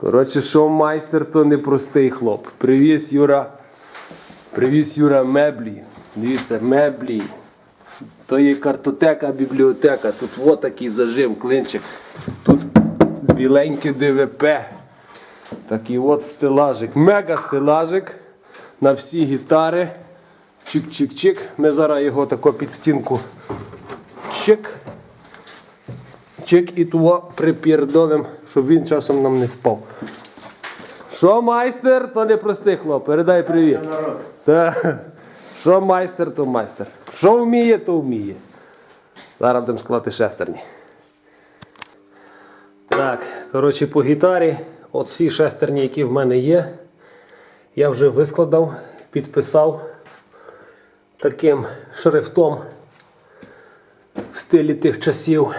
Коротше, що майстер, то не простий хлоп. Привіз Юра. Привіз Юра меблі. Дивіться, меблі. То є картотека, бібліотека. Тут от такий зажим, клинчик. Тут біленьке ДВП. Такий от стелажик. Мега стелажик на всі гітари. Чик-чик-чик. Ми зараз його тако під стінку. Чик. Чик і того припірдолим, щоб він часом нам не впав. Що майстер, то не простий хлоп. Передай привіт. Та. Що майстер, то майстер. Що вміє, то вміє. Зараз будемо складати шестерні. Так, коротше, по гітарі, от всі шестерні, які в мене є, я вже вискладав, підписав таким шрифтом в стилі тих часів.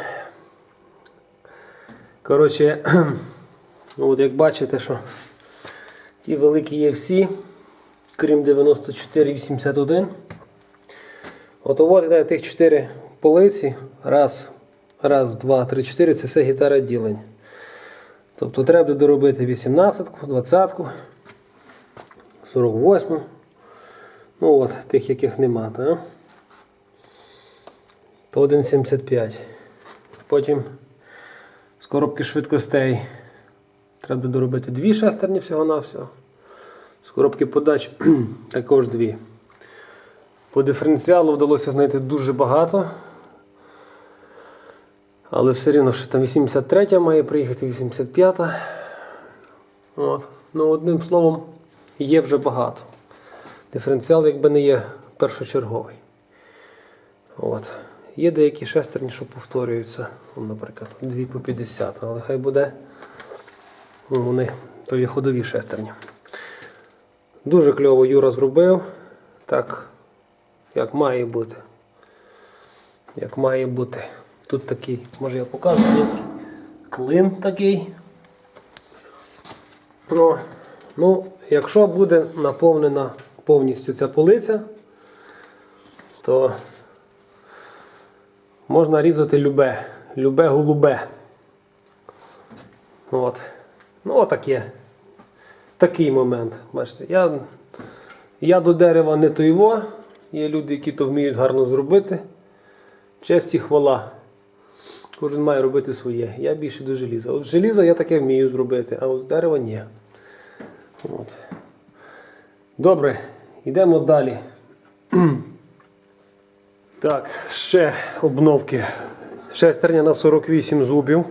Коротше, от як бачите, що ті великі є всі, крім 9481. От от тих 4 полиці. Раз, раз, два, три, чотири це все гітара ділень. Тобто треба доробити 18-ку, 20-ку, 48-му. Ну от, тих, яких нема, так? То 1,75. Потім коробки швидкостей. Треба доробити дві шестерні всього-навсього. З коробки подач також дві. По диференціалу вдалося знайти дуже багато. Але все рівно, що там 83 має приїхати, 85. От. Ну, одним словом, є вже багато. Диференціал якби не є першочерговий. От. Є деякі шестерні, що повторюються. Ну, Наприклад, 2 по 50, але хай буде. Ну, Вони то є ходові шестерні. Дуже кльово Юра зробив. Так, як має бути. Як має бути. Тут такий, може я покажу, клин такий. О, ну, якщо буде наповнена повністю ця полиця, то можна різати любе, любе голубе. От. Ну, отаке. Такий момент. Бачите, я, я до дерева не тойво. Є люди, які то вміють гарно зробити. Честь і хвала. Кожен має робити своє. Я більше до желіза. От желіза я таке вмію зробити, а от дерева ні. От. Добре, йдемо далі. Так, ще обновки. Шестерня на 48 зубів.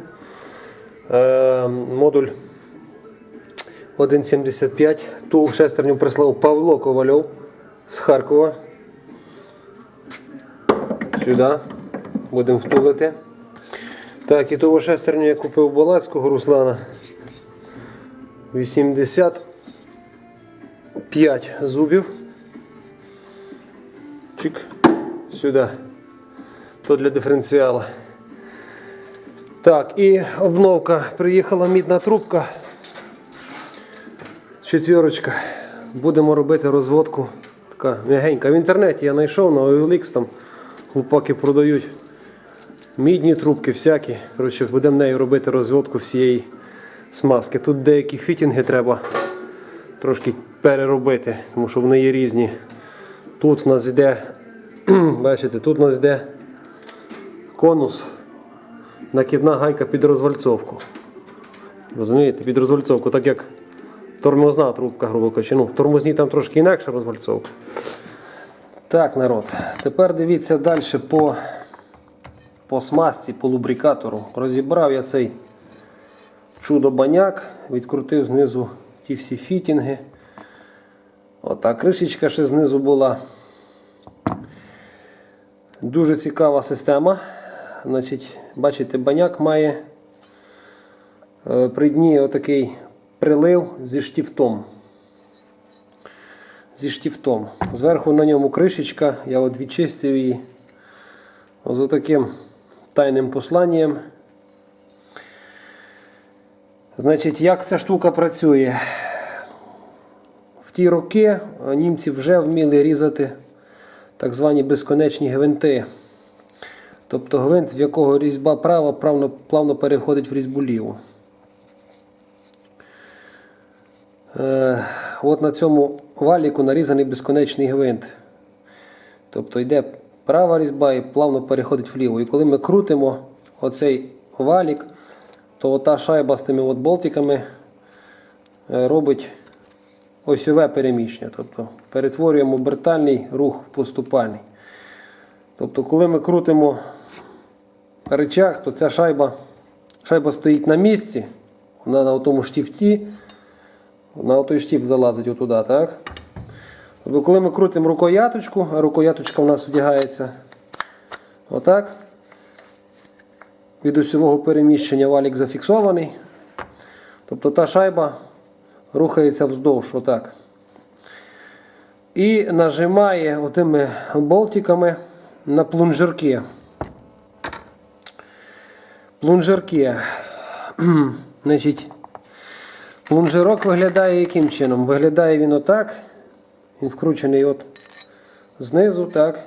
Е, модуль 1,75. Ту шестерню прислав Павло Ковальов з Харкова. Сюди. Будемо втулити. Так, і того шестерню я купив Балацького Руслана. 85 зубів. Чик. Сюди. То для диференціала. Так, і обновка. Приїхала мідна трубка. Четвірочка. Будемо робити розводку. Така м'ягенька. В інтернеті я знайшов на OLX там хлопаки продають мідні трубки всякі. Коротше, будемо нею робити розводку всієї смазки. Тут деякі фітінги треба трошки переробити, тому що вони є різні. Тут у нас йде, бачите, тут у нас йде конус, накидна гайка під розвальцовку. Розумієте, під розвальцовку, так як тормозна трубка, грубо кажучи. Ну, в тормозній там трошки інакша розвальцовка. Так, народ. Тепер дивіться далі по, по смазці, по лубрикатору. Розібрав я цей чудо-баняк, відкрутив знизу ті всі фітінги. Ота кришечка ще знизу була. Дуже цікава система. Значить, Бачите, баняк має е, при дні отакий прилив зі штифтом. Зі штифтом. Зверху на ньому кришечка, я от відчистив її з таким тайним посланням. Значить, як ця штука працює? В ті роки німці вже вміли різати так звані безконечні гвинти. Тобто гвинт, в якого різьба права плавно, плавно переходить в різьбу ліву. Е, от на цьому валіку нарізаний безконечний гвинт. Тобто йде права різьба і плавно переходить вліво. І коли ми крутимо оцей валік, то ота шайба з тими от болтиками е, робить осьове переміщення. Тобто перетворюємо обертальний рух в поступальний. Тобто, коли ми крутимо речах, то ця шайба, шайба стоїть на місці, вона на тому штифті, на той штифт залазить отуди, так? Тобто, коли ми крутимо рукояточку, а рукояточка у нас вдягається отак. Від осьового переміщення валік зафіксований. Тобто та шайба рухається вздовж, отак. І нажимає отими болтиками на плунжерки. Плунжерки. Значить, плунжерок виглядає яким чином? Виглядає він отак. Він вкручений от знизу, так.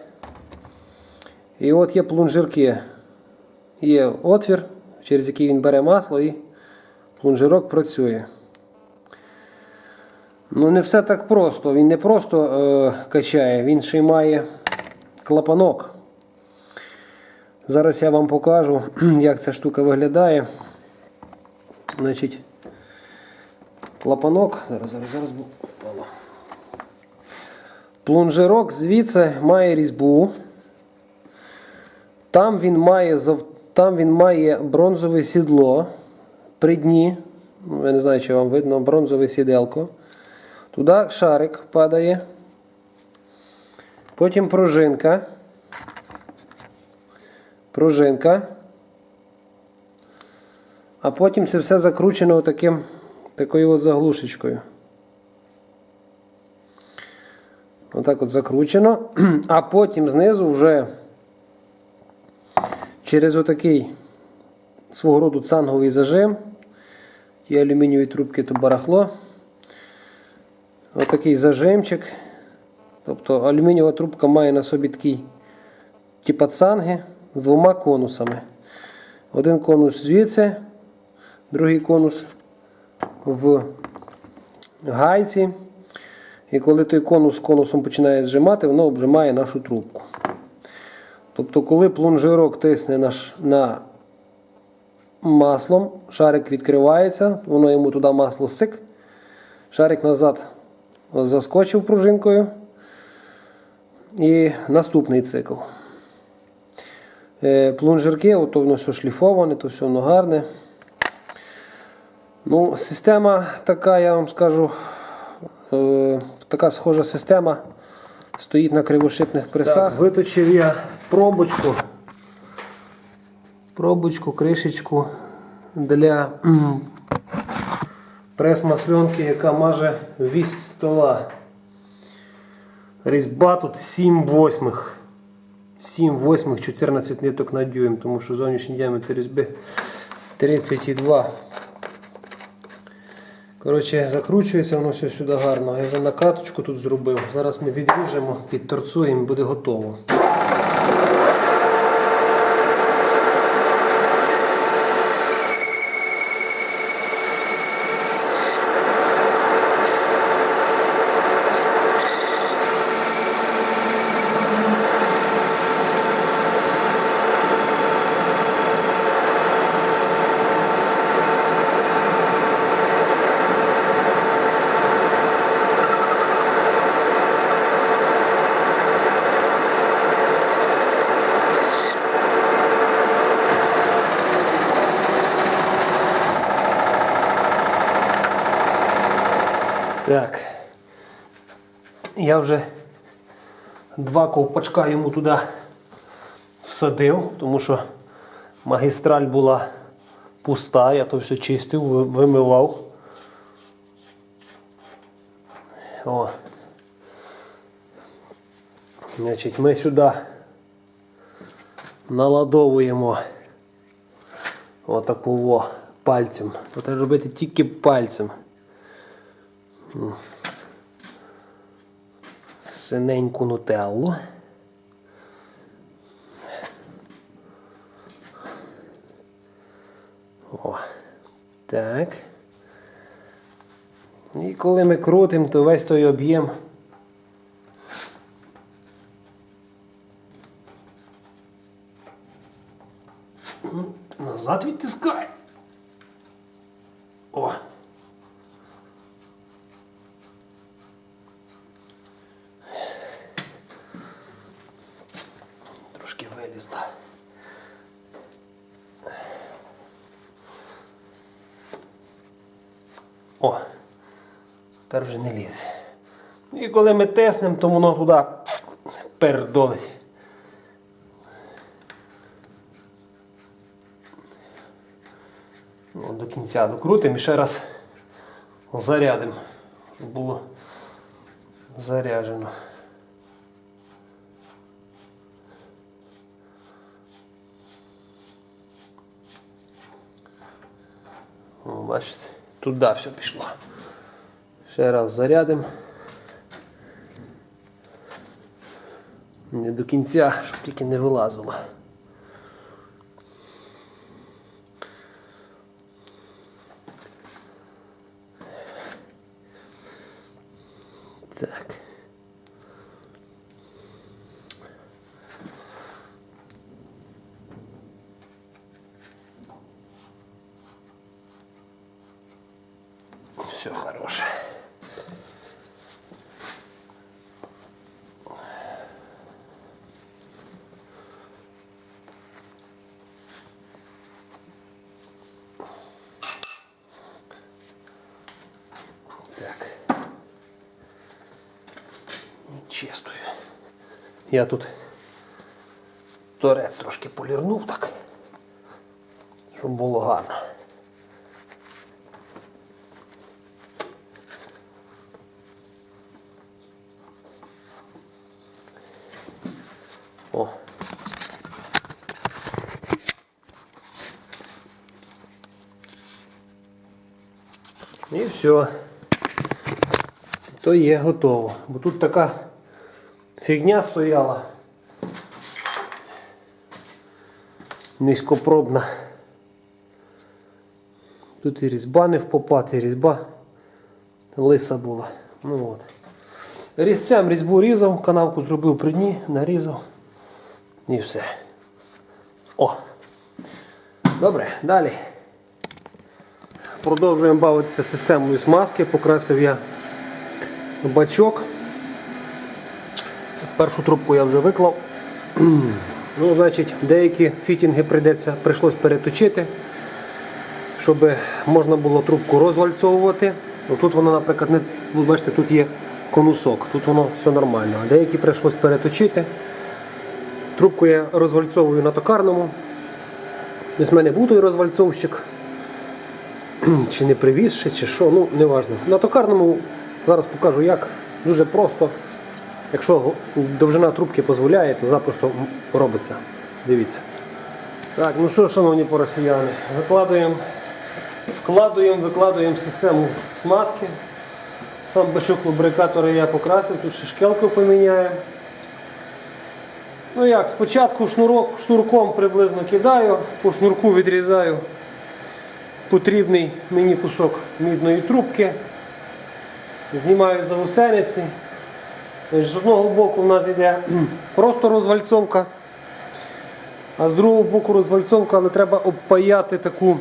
І от є плунжерки. Є отвір, через який він бере масло і плунжерок працює. Ну, не все так просто. Він не просто е, качає, він ще й має клапанок. Зараз я вам покажу, як ця штука виглядає. Значить, клапанок. Зараз, зараз, зараз впало. Плунжерок звідси має різьбу. Там він має, там він має бронзове сідло при дні. Ну, Я не знаю, чи вам видно, бронзове сіделко. Туди шарик падає. Потім пружинка. Пружинка. А потім це все закручено таким, такою от заглушечкою. Отак от закручено. А потім знизу вже через отакий свого роду цанговий зажим. Ті алюмінієві трубки то барахло. Отакий зажимчик. Тобто алюмінієва трубка має на собі такий типа цанги з двома конусами. Один конус звідси, другий конус в гайці. І коли той конус конусом починає зжимати, воно обжимає нашу трубку. Тобто, коли плунжирок тисне на, ш- на маслом, шарик відкривається, воно йому туди масло сик, шарик назад заскочив пружинкою. І наступний цикл. Е, Плунжерки, ото воно все шліфоване, то все воно гарне. Ну, система така, я вам скажу, е, така схожа система стоїть на кривошипних пресах. Так, виточив я пробочку. Пробочку, кришечку для м, прес-масленки, яка маже вісь стола. Різьба тут 7 восьмих. 7 восьмих 14 ниток на дюйм, тому що зовнішній діаметр різьби 32. Коротше, закручується воно все сюди гарно. Я вже накаточку тут зробив. Зараз ми відріжемо, підторцуємо, буде готово. Так. Я вже два ковпачка йому туди всадив, тому що магістраль була пуста, я то все чистив, вимивав. О. Значить, ми сюди наладовуємо отаку пальцем. Треба робити тільки пальцем. Синеньку нутеллу. О, так. І коли ми крутимо, то весь той об'єм. М, Назад відтискай. О. Трошки вилізла. О, тепер вже не лізе. І коли ми теснемо, то воно туди пердолить. Ну, до кінця докрутимо і ще раз зарядимо, щоб було заряджено. Бачите, туди все пішло. Ще раз зарядимо. Не до кінця, щоб тільки не вилазило. Так. Все хорошее. Так. Чистую. Я тут торець трошки полірнув так, щоб було гарно. О. І все. То є готово. Бо тут така фігня стояла. Низькопробна. Тут і різьба не впопад, і різьба лиса була. Ну от. Різцем різьбу різав, канавку зробив при дні, нарізав. І все. О! Добре, далі. Продовжуємо бавитися системою смазки. Покрасив я бачок. Першу трубку я вже виклав. Ну, значить, деякі фітінги прийдеться, прийшлось переточити, щоб можна було трубку розвальцовувати. Ну, Тут воно, наприклад, не, ви бачите, тут є конусок, тут воно все нормально. А деякі прийшлось переточити. Трубку я розвальцовую на токарному. Ось в мене був той розвальцовщик. Чи не привіз ще, чи що, ну не важливо. На токарному зараз покажу як. Дуже просто. Якщо довжина трубки дозволяє, то запросто робиться. Дивіться. Так, ну що, шановні парафіяни, викладуємо, вкладуємо, викладуємо систему смазки. Сам бачок лубрикатора я покрасив, тут ще шкелку поміняємо. Ну як, спочатку шнурок шнурком приблизно кидаю, по шнурку відрізаю потрібний мені кусок мідної трубки, знімаю за гусениці. Тобто З одного боку в нас йде просто розвальцовка, а з другого боку розвальцовка, але треба обпаяти таку.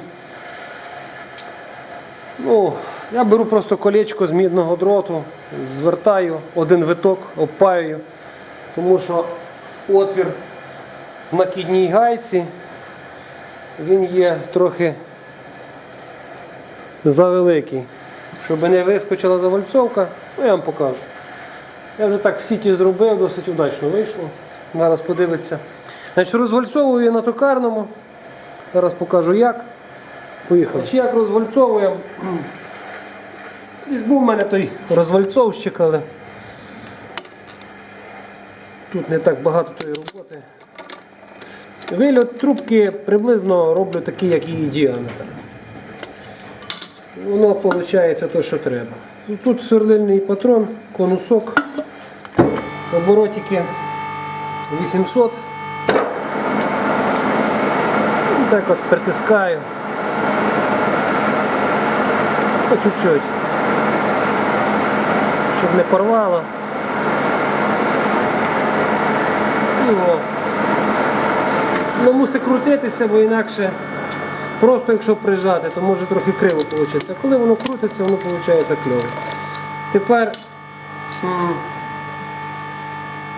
Ну, я беру просто колечко з мідного дроту, звертаю один виток, обпаюю, тому що отвір в накидній гайці, він є трохи завеликий. Щоб не вискочила завальцовка, ну я вам покажу. Я вже так в сіті зробив, досить удачно вийшло. Зараз подивиться. Значить, розвальцовую на токарному. Зараз покажу як. Поїхали. Значить, як розвальцовуємо. Десь був у мене той розвальцовщик, але тут не так багато тої роботи. Вильот трубки приблизно роблю такий, як її діаметр. Воно виходить те, що треба. Тут сверлильний патрон, конусок, оборотики 800. І так от притискаю. По чуть-чуть. щоб не порвало. І. Ну мусить крутитися, бо інакше просто якщо прижати, то може трохи криво вийде. Коли воно крутиться, воно виходить кльово. Тепер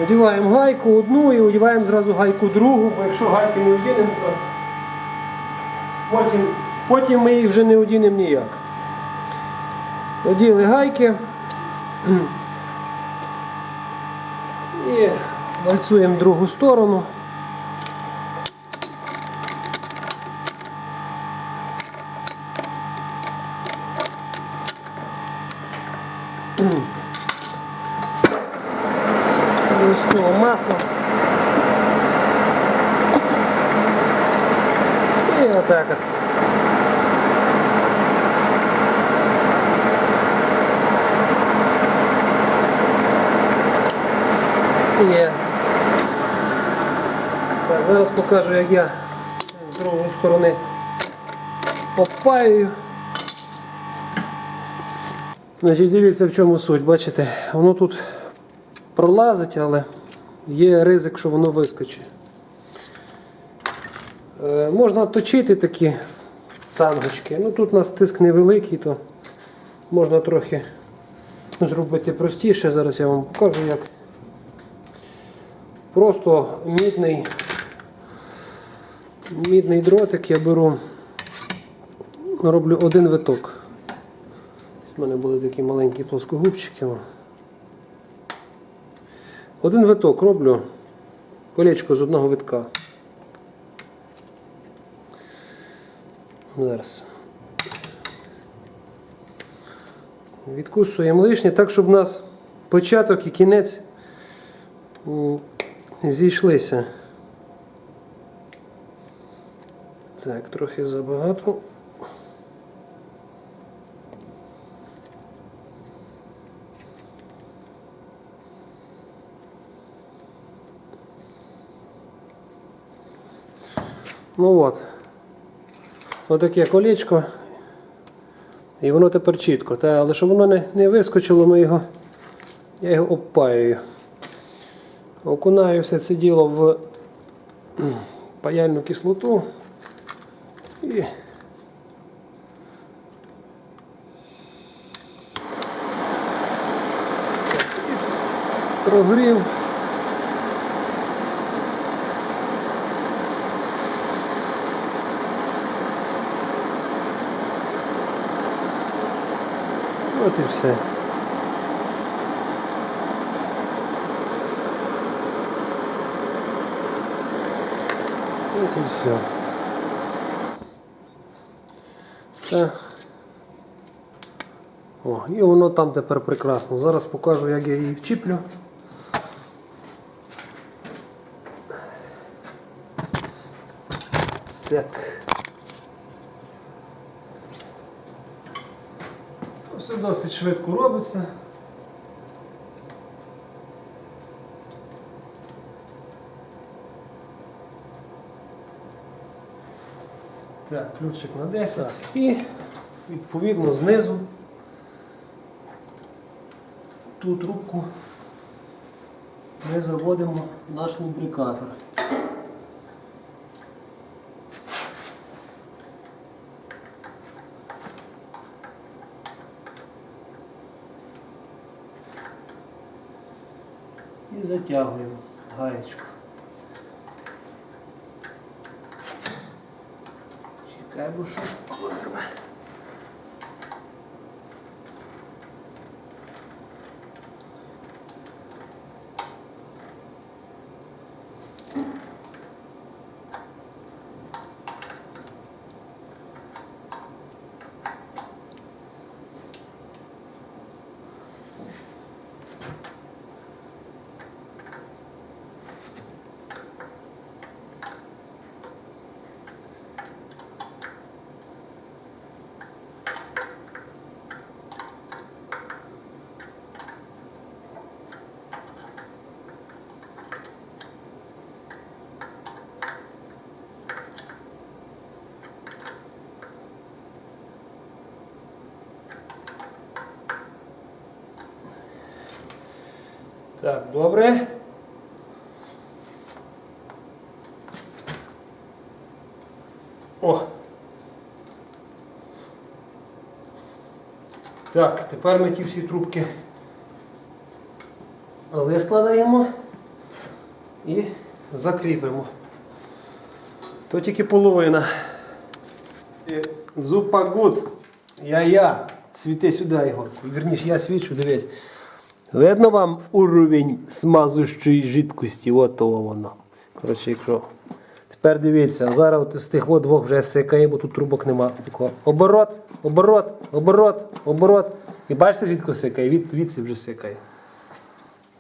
одіваємо гайку одну і одіваємо зразу гайку другу, бо якщо гайки не одінемо, то потім, потім ми їх вже не одінемо ніяк. Оділи гайки і вальцуємо другу сторону. Обов'язково масло. І отак от. Є. Так, зараз покажу, як я з другої сторони попаюю. Значить, дивіться, в чому суть. Бачите, воно тут пролазить, але є ризик, що воно вискочить. Е, можна точити такі цангочки. Ну тут у нас тиск невеликий, то можна трохи зробити простіше. Зараз я вам покажу як. Просто мідний, мідний дротик я беру, роблю один виток. У мене були такі маленькі плоскогубчики. Один виток роблю колечко з одного витка. Зараз. Відкусуємо лишнє так, щоб у нас початок і кінець зійшлися. Так, трохи забагато. Ну от. Отаке колечко. І воно тепер чітко. Та, але щоб воно не, не вискочило, ми його, я його обпаюю. Окунаю все це діло в паяльну кислоту. І прогрів. От і все. От і все. О, і воно там тепер прекрасно. Зараз покажу, як я її вчіплю. Так. Все досить швидко робиться. Так, ключик на 10 і відповідно знизу ту трубку ми заводимо в наш лубрикатор. І затягуємо гаєчку. Чекаємо, що вирве. Так, добре. О. Так, тепер ми ті всі трубки вискладаємо і закріпимо. То тільки половина. Е, Зупа гуд. Я-я. Світи сюди, Ігор. Вірніше, я свічу, дивись. Видно вам уровень смазущої жидкості, от того воно. Коротше, якщо. Тепер дивіться, зараз от з тих двох вже сикає, бо тут трубок нема. Оборот, оборот, оборот, оборот. І бачите, звідки сикає? Від, відси вже сикає.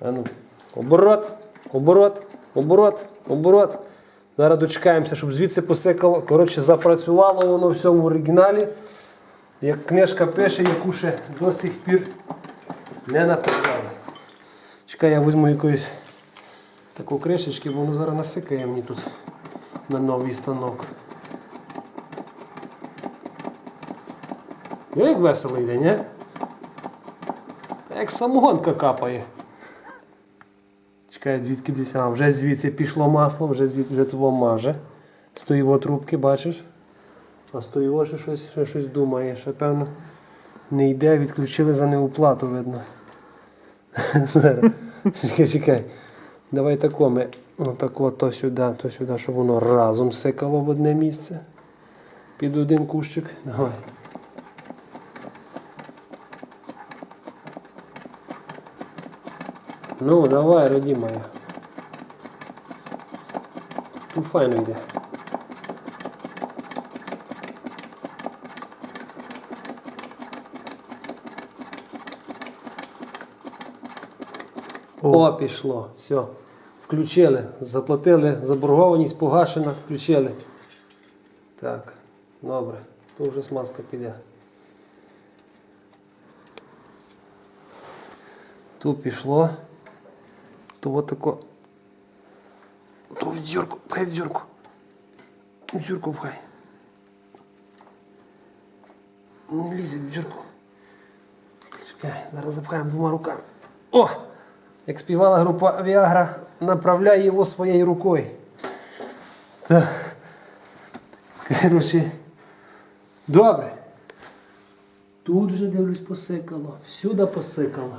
А ну. Оборот, оборот, оборот, оборот. Зараз дочекаємося, щоб звідси посикало. Коротше, запрацювало воно все в оригіналі. Як книжка пише, яку ще до сих пір не написали. Чекай, я візьму якоїсь таку кришечки, бо воно зараз насикає мені тут на новий станок. Ну, як весело йде, ні? Як самогонка капає. Чекай, звідки десь. А, вже звідси пішло масло, вже звідси вже того маже. З тої трубки, бачиш? А з тої ще щось, ще щось думає, ще певно не йде, відключили за неуплату, видно. Чекай, чекай. Давай тако ми отак от то сюди, то сюди, щоб воно разом сикало в одне місце. Під один кущик. Давай. Ну, давай, роді моя. Тут файно йде. О, пішло. Все. Включили. Заплатили, заборгованість погашена, включили. Так, добре. Тут вже смазка піде. Тут пішло. То тако. То в дзюрку, пхай в дзюрку. В дзюрку пхай. Не лізе в дзюрку. Зараз запхаємо двома руками. О! Як співала група Віагра, направляй його своєю рукою. Так. Коротше. Добре. Тут вже дивлюсь посикало. Всюди посикало.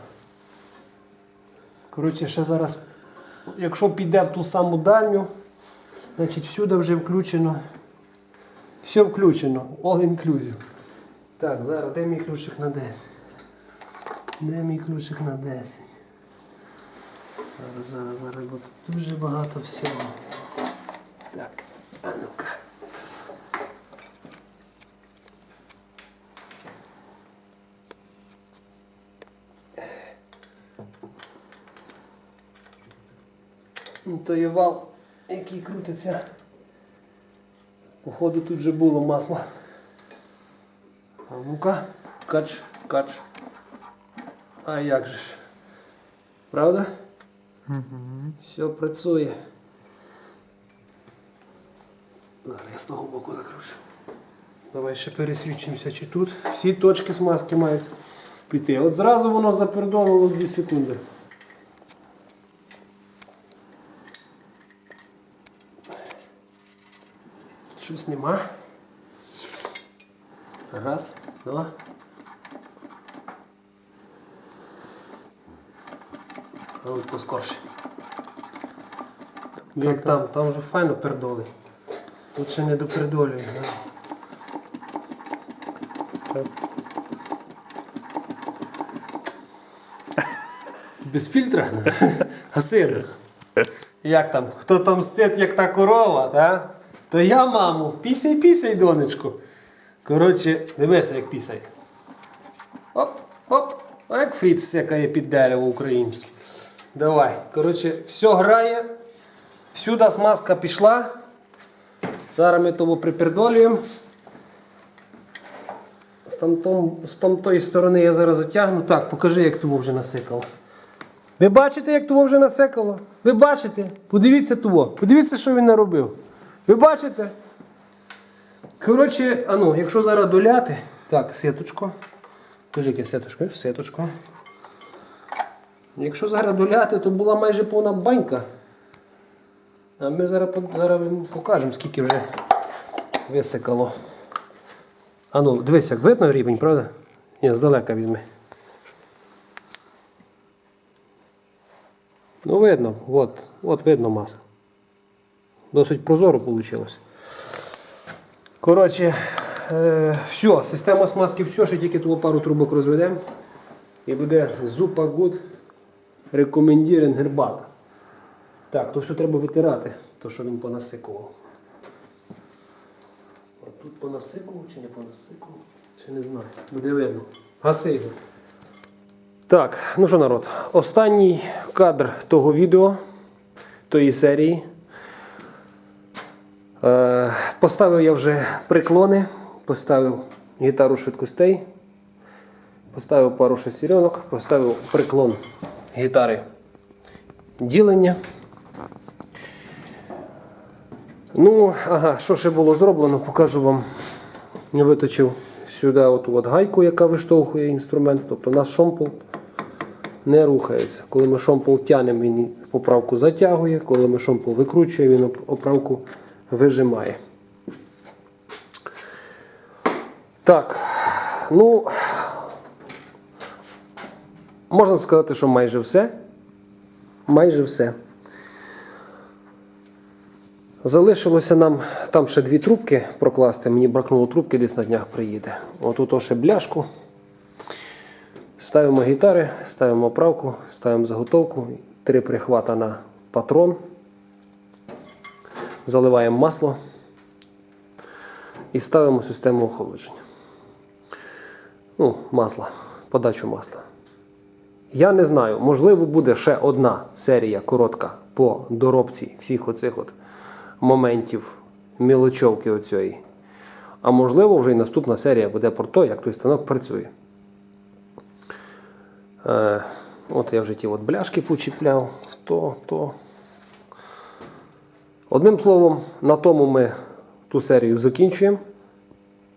Коротше, ще зараз, якщо піде в ту саму дальню, значить всюди вже включено. Все включено. All inclusive. Так, зараз де мій ключик на 10? Де мій ключик на 10? Зараз, зараз, зараз, тут дуже багато всього. Так, а ну-ка. Ну, то є вал, який крутиться. Походу тут вже було масло. А ну-ка, кач, кач. А як же ж? Правда? Все працює. Я з того боку закручу. Давай ще пересвідчимося, чи тут всі точки смазки мають піти. От зразу воно запердолило 2 секунди. Щось нема. Раз, два. От поскорше. Як там, там вже файно пердоли. Тут ще не допердолює. Так. Без фільтра? Гасир. Як там? Хто там стить, як та корова, та? То я, маму, пісяй, пісяй, донечку. Коротше, дивися, як пісяй. Оп, оп. А як фріц сякає під дерево українське. Давай. Коротше, все грає. Всюди смазка пішла. Зараз ми того припердолюємо. З, тамтої сторони я зараз затягну. Так, покажи, як того вже насикало. Ви бачите, як того вже насикало? Ви бачите? Подивіться того. Подивіться, що він наробив. Ви бачите? Коротше, а ну, якщо зараз доляти. Так, сіточко. Кажи, яке сіточко? Якщо зараз доляти, то була майже повна банька. А ми зараз, зараз покажемо, скільки вже висикало. А ну, дивись, як видно рівень, правда? Ні, здалека візьми. Ну, видно, от, от видно масло. Досить прозоро вийшло. Коротше, е, все, система смазки все, ще тільки ту пару трубок розведемо. І буде зупа гуд рекомендірен гербат. Так, то все треба витирати, то що він понасикував. А тут понасикував чи не понасикував? Чи не знаю. Буде видно. Гаси його. Так, ну що народ, останній кадр того відео, тої серії. Е, поставив я вже приклони, поставив гітару швидкостей, поставив пару шестеренок, поставив приклон гітари ділення. Ну, ага, що ще було зроблено, покажу вам. Я Виточив сюди оту от гайку, яка виштовхує інструмент, тобто наш шомпол не рухається. Коли ми шомпол тянемо, він поправку затягує, коли ми шомпол викручуємо, він оп- оправку вижимає. Так, ну, можна сказати, що майже все. Майже все. Залишилося нам там ще дві трубки прокласти. Мені бракнуло трубки, десь на днях приїде. Отут ще бляшку. Ставимо гітари, ставимо оправку, ставимо заготовку, три прихвата на патрон. Заливаємо масло і ставимо систему охолодження. Ну, масла, подачу масла. Я не знаю, можливо, буде ще одна серія коротка по доробці всіх оцих от моментів мілочовки оцієї. А можливо, вже і наступна серія буде про те, як той станок працює. Е, от я вже ті от бляшки почіпляв, то, то. Одним словом, на тому ми ту серію закінчуємо.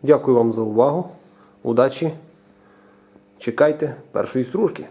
Дякую вам за увагу. Удачі! Чекайте першої стружки.